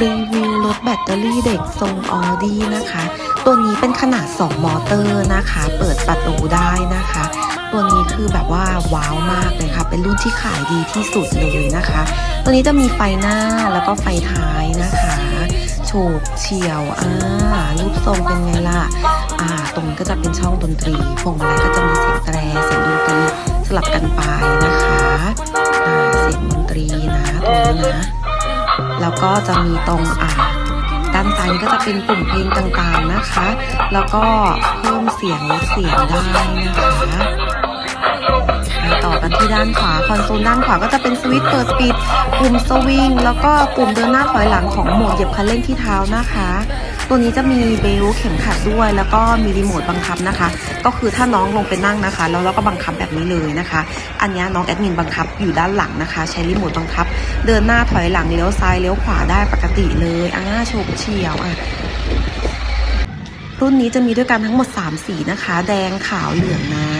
รีวิวรถแบตเตอรี่เด็กทรงออดี้นะคะ ตัวนี้เป็นขนาด 2 มอเตอร์นะคะ เปิดประตูได้นะคะ ตัวนี้คือแบบว่าว้าวมากเลยค่ะ เป็นรุ่นที่ขายดีที่สุดเลยนะคะ ตัวนี้จะมีไฟหน้าแล้วก็ไฟท้ายนะคะโฉบเฉียวอ่ารูปทรงเป็นไงล่ะ อ่า ตรงนี้ก็จะเป็นช่องดนตรีพวงมาลัยก็จะมีเสียงแตรเสียงดนตรีสลับกันไปนะคะ อ่า เสียงดนตรีนะตรงนี้นะ แล้วก็จะมีตรงอ่าด้านซ้ายนี่ก็จะเป็นปุ่มเพลงต่างๆนะคะ แล้วก็เพิ่มเสียงลดเสียงได้นะคะ ด้านขวาคอนโซลด้านขวาก็จะเป็นสวิตช์เปิดปิด ปุ่มสวิงแล้วก็ปุ่มเดินหน้าถอยหลังของโหมดเหยียบคันเร่งที่เท้านะคะ ตัวนี้จะมีเบลต์เข็มขัดด้วย แล้วก็มีรีโมทบังคับนะคะ ก็คือถ้าน้องลงไปนั่งนะคะ แล้วเราก็บังคับแบบนี้เลยนะคะ อันนี้น้องแอดมินบังคับอยู่ด้านหลังนะคะ ใช้รีโมทบังคับ เดินหน้าถอยหลังเลี้ยวซ้ายเลี้ยวขวาได้ปกติเลยอ่าโฉบเฉียวอะรุ่นนี้จะมีด้วยกันทั้งหมด 3 สีนะคะ แดงขาวเหลืองนะ